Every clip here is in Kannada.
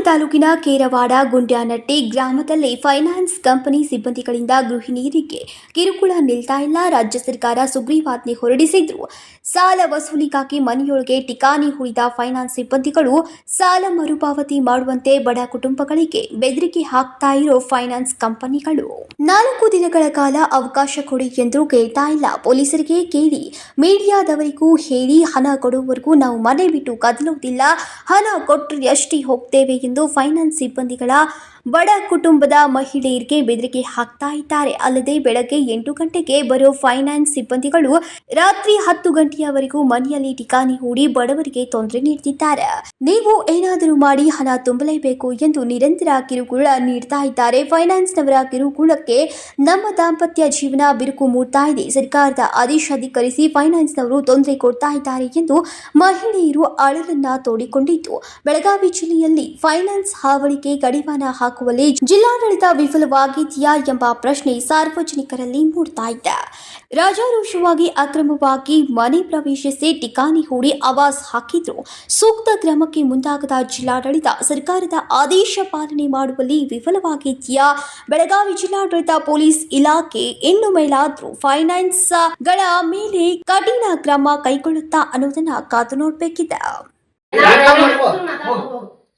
ತಾಲೂಕಿನ ಕೇರವಾಡ, ಗುಂಡ್ಯಾನಟ್ಟಿ ಗ್ರಾಮದಲ್ಲಿ ಫೈನಾನ್ಸ್ ಕಂಪನಿ ಸಿಬ್ಬಂದಿಗಳಿಂದ ಗೃಹಿಣಿಯರಿಗೆ ಕಿರುಕುಳ ನಿಲ್ತಾ ಇಲ್ಲ. ರಾಜ್ಯ ಸರ್ಕಾರ ಸುಗ್ರೀವಾಜ್ಞೆ ಹೊರಡಿಸಿದ್ರು ಸಾಲ ವಸೂಲಿಗಾಗಿ ಮನೆಯೊಳಗೆ ಟಿಕಾನಿ ಹೂಡಿದ ಫೈನಾನ್ಸ್ ಸಿಬ್ಬಂದಿಗಳು ಸಾಲ ಮರುಪಾವತಿ ಮಾಡುವಂತೆ ಬಡ ಕುಟುಂಬಗಳಿಗೆ ಬೆದರಿಕೆ ಹಾಕ್ತಾ ಇರೋ ಫೈನಾನ್ಸ್ ಕಂಪನಿಗಳು. ನಾಲ್ಕು ದಿನಗಳ ಕಾಲ ಅವಕಾಶ ಕೊಡಿ ಎಂದು ಕೇಳ್ತಾ ಇಲ್ಲ. ಪೊಲೀಸರಿಗೆ ಕೇಳಿ, ಮೀಡಿಯಾದವರಿಗೂ ಹೇಳಿ, ಹಣ ಕೊಡುವವರೆಗೂ ನಾವು ಮನೆ ಬಿಟ್ಟು ಕದಲುವುದಿಲ್ಲ. ಹಣ ಕೊಟ್ಟರೆ ಅಷ್ಟೇ ಹೋಗ್ತೇವೆ ಎಂದು ಫೈನಾನ್ಸ್ ಸಿಬ್ಬಂದಿಗಳ ಬಡ ಕುಟುಂಬದ ಮಹಿಳೆಯರಿಗೆ ಬೆದರಿಕೆ ಹಾಕ್ತಾ ಇದ್ದಾರೆ. ಅಲ್ಲದೆ ಬೆಳಗ್ಗೆ ಎಂಟು ಗಂಟೆಗೆ ಬರೋ ಫೈನಾನ್ಸ್ ಸಿಬ್ಬಂದಿಗಳು ರಾತ್ರಿ ಹತ್ತು ಗಂಟೆಯವರೆಗೂ ಮನೆಯಲ್ಲಿ ಠಿಕಾಣಿ ಹೂಡಿ ಬಡವರಿಗೆ ತೊಂದರೆ ನೀಡುತ್ತಿದ್ದಾರೆ ನೀವು ಏನಾದರೂ ಮಾಡಿ ಹಣ ತುಂಬಲೇಬೇಕು ಎಂದು ನಿರಂತರ ಕಿರುಕುಳ ನೀಡ್ತಾ ಇದ್ದಾರೆ. ಫೈನಾನ್ಸ್ನವರ ಕಿರುಕುಳಕ್ಕೆ ನಮ್ಮ ದಾಂಪತ್ಯ ಜೀವನ ಬಿರುಕು ಮೂಡ್ತಾ ಇದೆ. ಸರ್ಕಾರದ ಆದೇಶ ಅಧಿಕರಿಸಿ ಫೈನಾನ್ಸ್ನವರು ತೊಂದರೆ ಕೊಡ್ತಾ ಇದ್ದಾರೆ ಎಂದು ಮಹಿಳೆಯರು ಅಳಲನ್ನ ತೋಡಿಕೊಂಡಿದ್ದು. ಬೆಳಗಾವಿ ಜಿಲ್ಲೆಯಲ್ಲಿ ಫೈನಾನ್ಸ್ ಹಾವಳಿಗೆ ಕಡಿವಾಣ ಹಾಕುವಲ್ಲಿ ಜಿಲ್ಲಾಡಳಿತ ವಿಫಲವಾಗಿದೆಯಾ ಎಂಬ ಪ್ರಶ್ನೆ ಸಾರ್ವಜನಿಕರಲ್ಲಿ ಮೂಡ್ತಾ ಇದೆ. ರಾಜಾರೋಷವಾಗಿ ಅಕ್ರಮವಾಗಿ ಮನೆ ಪ್ರವೇಶಿಸಿ ಟಿಕಾಣಿ ಹೂಡಿ ಆವಾಸ್ ಹಾಕಿದ್ರು. ಸೂಕ್ತ ಕ್ರಮಕ್ಕೆ ಮುಂದಾಗದ ಜಿಲ್ಲಾಡಳಿತ ಸರ್ಕಾರದ ಆದೇಶ ಪಾಲನೆ ಮಾಡುವಲ್ಲಿ ವಿಫಲವಾಗಿದೆಯಾ? ಬೆಳಗಾವಿ ಜಿಲ್ಲಾಡಳಿತ ಪೊಲೀಸ್ ಇಲಾಖೆ ಇನ್ನು ಮೇಲಾದ್ರೂ ಫೈನಾನ್ಸ್ಗಳ ಮೇಲೆ ಕಠಿಣ ಕ್ರಮ ಕೈಗೊಳ್ಳುತ್ತಾ ಅನ್ನೋದನ್ನ ಕಾದು ನೋಡ್ಬೇಕಿದೆ.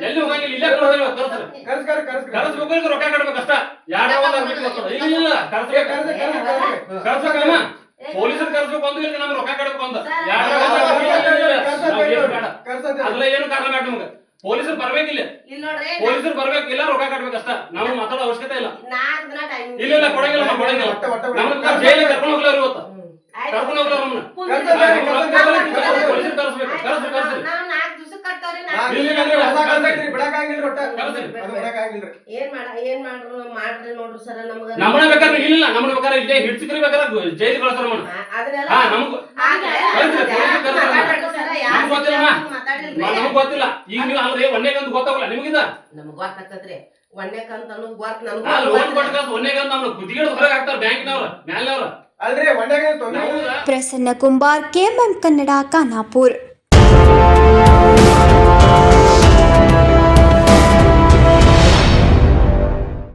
ಎಲ್ಲಿ ಹೋಗಂಗಿಲ್ಲ ಇಲ್ಲೇ ಇವಾಗ ಕರ್ಸ್ರಿ. ಕರ್ಸ್ ಕರ್ ಕರ್ಸ್ ಕರ್ ಕರ್ಸ್ಬೇಕು ರೊಕ್ಕ ಕಟ್ಬೇಕು ಅಷ್ಟ. ಯಾರ ಇಲ್ಲ ಇಲ್ಲ ಕರ್ಸ್ಬೇಕು ಕರ್ಸ್ ಕರ್ಸ್ ಕರ್ಸ್ ಕರ್ಸ್ಬೇಕಮ್ಮ ಏ ಪೊಲೀಸರು ಕರ್ಸ್ಬೇಕು ಒಂದು ಇಲ್ಲ ನಮ್ಗೆ ರೊಕ್ಕ ಕಟ್ಬೇಕು ಅಂತ ಅದೆಲ್ಲ ಏನು ಕಾರಣ ಬೇಡ ನಮ್ಗೆ. ಪೊಲೀಸರು ಬರ್ಬೇಕಿಲ್ಲ ಪೊಲೀಸರು ಬರ್ಬೇಕಿಲ್ಲ ರೊಕ್ಕ ಕಟ್ಬೇಕಷ್ಟ ನಾವು ಮಾತಾಡೋ ಅವಶ್ಯಕತೆ ಇಲ್ಲ. ಇಲ್ಲ ಇಲ್ಲ ಕೊಡಂಗಿಲ್ಲ ನಾವು ಕೊಡಂಗಿಲ್ಲ. ನಮ್ಗೆ ಜೈಲಿಗೆ ಕರ್ಕೊಂಡು ಹೋಗ್ಲಾರ ಇವತ್ತು. ಕರ್ಕೊಂಡು ಹೋಗ್ಲಾರ ನಮ್ಮನ್ನ ಪೊಲೀಸರು ಕರ್ಸ್ಬೇಕು ಕರ್ಸ್ರಿ ಕರ್ಸ್ರಿ ನಾವ್ ನಾಲ್ಕು ದಿವಸ ಕಟ್ತಾವ್ರಿ ನಾನ್ ನಾಲ್ಕು ಇಲ್ಲ, ಇಲ್ಲಿ ಇಲ್ಲ, ಇಲ್ಲ, ಹೊಸ ಕರ್ಸ್ ಕರ್ಸ್ ಬಿಡಕ್ಕಾಗಿಲ್ರಿ ಒಟ್ಟ ಕರ್ಸ್ರಿ. ಅದು ಬಿಡಕ್ಕಾಗಿಲ್ರಿ ಏನ್ ಮಾಡ ಏನ್ ಮಾಡ್ರು? ಮಾಡ್ರಿ ನೋಡ್ರಿ ಸರ ನಮ್ಗ. ನಮ್ಮನ್ನ ಬೇಕಾದ್ರೆ ಇಲ್ಲ ನಮ್ಮನ್ನ ಬೇಕಾದ್ರೆ ಇಲ್ಲೇ ಹಿಡ್ಸಿಕ್ರಿ ಬೇಕಾದ್ರೆ ಜೈಲಿಗೆ ಕಳ್ಸ್ತಾರ ನಮ್ಮನ್ನ. ಆ- ಅದನ್ನೆಲ್ಲ ಹಾ ನಮ್ಗೂ ನಮ್ಗ್ ಗೊತ್ತಿಲ್ಲ? ನಮಗ್ ಈಗ ನೀವು ಅಲ್ರಿ ಗೊತ್ತಾಗಲ್ಲ ನಿಮಗಿಂದ? ನಮ್ಗ್ ಗೊತ್ತಾಗ್ತದ್ರಿ. ಒಣ್ಣೆಕಂತ ಅನ್ನೋದು ಗೊತ್ತ ನನ್ಗೂ ಆ ಲೋನ್ ಕೊಟ್ಟ ಕುದಿಗಿಡ ಹೊರಗೆ ಹಾಕ್ತಾರ ಬ್ಯಾಂಕಿನವ್ರ ಪ್ರಸನ್ನ ಕುಂಬಾರ್ ಕೆಎಂಎಂ ಕನ್ನಡ ಖಾನಾಪುರ್.